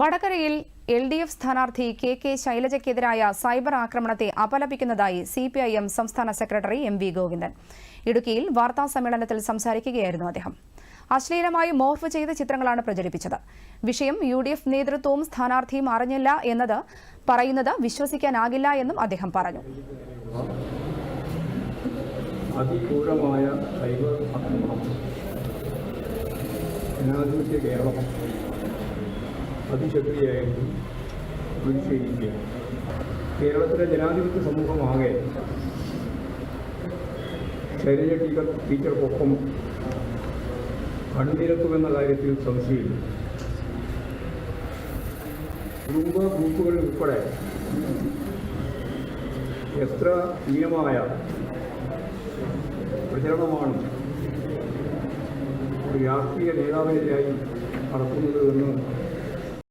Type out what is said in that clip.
വടകരയിൽ L D F സ്ഥാനാർത്ഥി K K ശൈലജയ്ക്കെതിരായ സൈബർ ആക്രമണത്തെ അപലപിക്കുന്നതായി സി പി ഐ എം സംസ്ഥാന സെക്രട്ടറി എം വി ഗോവിന്ദൻ. ഇടുക്കിയിൽ വാർത്താ സമ്മേളനത്തിൽ സംസാരിക്കുകയായിരുന്നു അദ്ദേഹം. അശ്ലീലമായി മോർഫ് ചെയ്ത ചിത്രങ്ങളാണ് പ്രചരിപ്പിച്ചത്. വിഷയം യു ഡി എഫ് നേതൃത്വവും സ്ഥാനാർത്ഥിയും അറിഞ്ഞില്ല എന്നത് പറയുന്നത് വിശ്വസിക്കാനാകില്ല എന്നും അദ്ദേഹം പറഞ്ഞു. അതിക്രൂരമായ സൈബർ ആക്രമണം. ജനാധിപത്യ കേരളം? അതിശക്തിയായിട്ട് പ്രതിഷേധിക്കുക. കേരളത്തിലെ ജനാധിപത്യ സമൂഹമാകെ ശൈലജ ടീച്ചർ ടീച്ചർക്കൊപ്പം കണ്ണിരക്കുമെന്ന കാര്യത്തിൽ സംശയമില്ല. കുടുംബ ഗ്രൂപ്പുകളിൽ ഉൾപ്പെടെ എത്ര ഹീനമായ പ്രചരണമാണ് ഒരു രാഷ്ട്രീയ നേതാവിനെതിരായി നടത്തുന്നത് എന്ന്